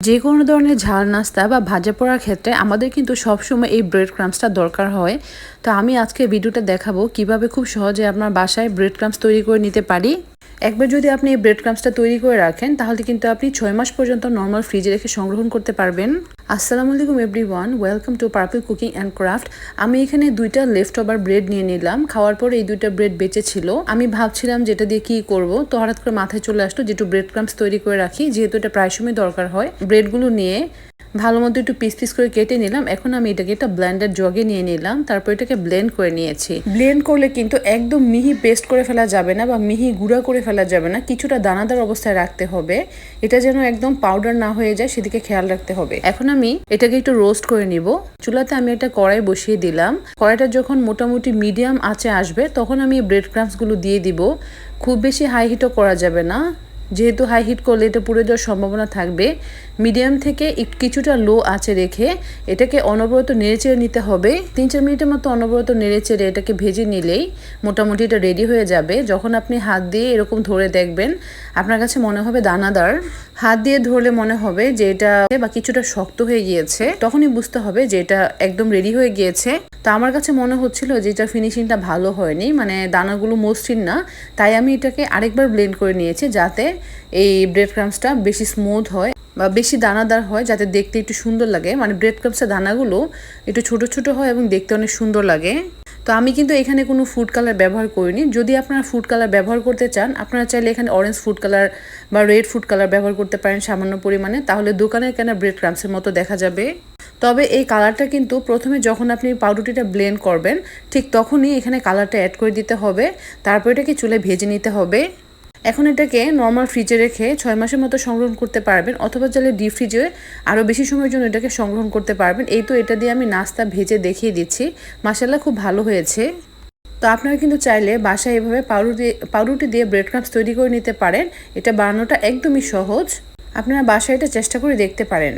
যে কোনো ধরনের ঝাল, নাস্তা বা ভাজা পড়ার ক্ষেত্রে আমাদের কিন্তু সবসময় এই ব্রেড ক্রামসটা দরকার হয়। তো আমি আজকে ভিডিওটা দেখাবো কীভাবে খুব সহজে আপনার বাসায় ব্রেড ক্রামস তৈরি করে নিতে পারি। একবার যদি আপনি এই ব্রেড ক্রামসটা তৈরি করে রাখেন, তাহলে কিন্তু আপনি ছয় মাস পর্যন্ত নর্মাল ফ্রিজে রেখে সংগ্রহণ করতে পারবেন। আসসালামু আলাইকুম everyone welcome to purple cooking and craft আমি এখানে দুইটা লেফট ওভার ব্রেড নিয়ে নিলাম। খাওয়ার পরে এই দুইটা ব্রেড বেঁচে ছিল। আমি ভাবছিলাম যেটা দিয়ে কি করব, তো হঠাৎ করে মাথায় চলে আসলো যে একটু ব্রেড ক্রামস তৈরি করে রাখি, যেহেতু এটা প্রায় সময় দরকার হয়। ব্রেডগুলো নিয়ে ভালো মতো একটু পিস পিস করে কেটে নিলাম। এখন আমি এটাকে একটা ব্লেন্ডার জগে নিয়ে নিলাম। তারপর এটাকে ব্লেন্ড করে নিয়েছি। ব্লেন্ড করলে কিন্তু একদম মিহি পেস্ট করে ফেলা যাবে না বা মিহি গুঁড়া করে ফেলা যাবে না। কিছুটা দানাদার অবস্থায় রাখতে হবে। এটা যেন একদম পাউডার না হয়ে যায়, সেদিকে খেয়াল রাখতে হবে। এখন আমি এটাকে একটু রোস্ট করে নিব। চুলাতে আমি একটা কড়াই বসিয়ে দিলাম। কড়াইটা যখন মোটামুটি মিডিয়াম আঁচে আসবে, তখন আমি ব্রেড ক্রামসগুলো দিয়ে দিব। খুব বেশি হাই হিটও করা যাবে না। যেহেতু হাই হিট করলে এটা পুড়ে যাওয়ার সম্ভাবনা থাকবে মিডিয়াম থেকে কিছুটা লো আছে রেখে এটাকে অনবরত নেড়েচেড়ে নিতে হবে। তিন চার মিনিটের মতো অনবরত নেড়েচেড়ে এটাকে ভেজে নিলেই মোটামুটি এটা রেডি হয়ে যাবে। যখন আপনি হাত দিয়ে এরকম ধরে দেখবেন, আপনার কাছে মনে হবে দানাদার। হাত দিয়ে ধরলে মনে হবে যে এটা বা কিছুটা শক্ত হয়ে গিয়েছে। তখনই বুঝতে হবে যে এটা একদম রেডি হয়ে গিয়েছে। তো আমার কাছে মনে হচ্ছিল যে এটা ফিনিশিংটা ভালো হয়নি মানে দানাগুলো মসৃণ না, তাই আমি এটাকে আরেকবার ব্লেন্ড করে নিয়েছি যাতে এই ব্রেড ক্রামসটা বেশি স্মুথ হয় বা বেশি দানাদার হয়, যাতে দেখতে একটু সুন্দর লাগে। মানে ব্রেড ক্রামসের দানাগুলো একটু ছোট ছোট হয় এবং দেখতে অনেক সুন্দর লাগে। তো আমি কিন্তু এখানে কোনো ফুড কালার ব্যবহার করিনি। যদি আপনারা ফুড কালার ব্যবহার করতে চান, আপনারা চাইলে এখানে অরেঞ্জ ফুড কালার বা রেড ফুড কালার ব্যবহার করতে পারেন সামান্য পরিমাণে। তাহলে দোকানের কেনা ব্রেড ক্রামসের মতো দেখা যাবে। তবে এই কালারটা কিন্তু প্রথমে যখন আপনি পাউরুটিটা ব্লেন্ড করবেন, ঠিক তখনই এখানে কালারটা অ্যাড করে দিতে হবে। তারপর এটাকে চুলে ভেজে নিতে হবে। এখন এটাকে নর্মাল ফ্রিজে রেখে ছয় মাসের মতো সংগ্রহণ করতে পারবেন, অথবা চাইলে ডিপ ফ্রিজে আরও বেশি সময়ের জন্য এটাকে সংগ্রহণ করতে পারবেন। এই তো এটা দিয়ে আমি নাস্তা ভেজে দেখিয়ে দিচ্ছি। মাসাল্লাহ খুব ভালো হয়েছে। তো আপনারা কিন্তু চাইলে বাসায় এভাবে পাউরুটি পাউরুটি দিয়ে ব্রেড ক্রামস তৈরি করে নিতে পারেন। এটা বানানোটা একদমই সহজ। আপনারা বাসায় এটা চেষ্টা করে দেখতে পারেন।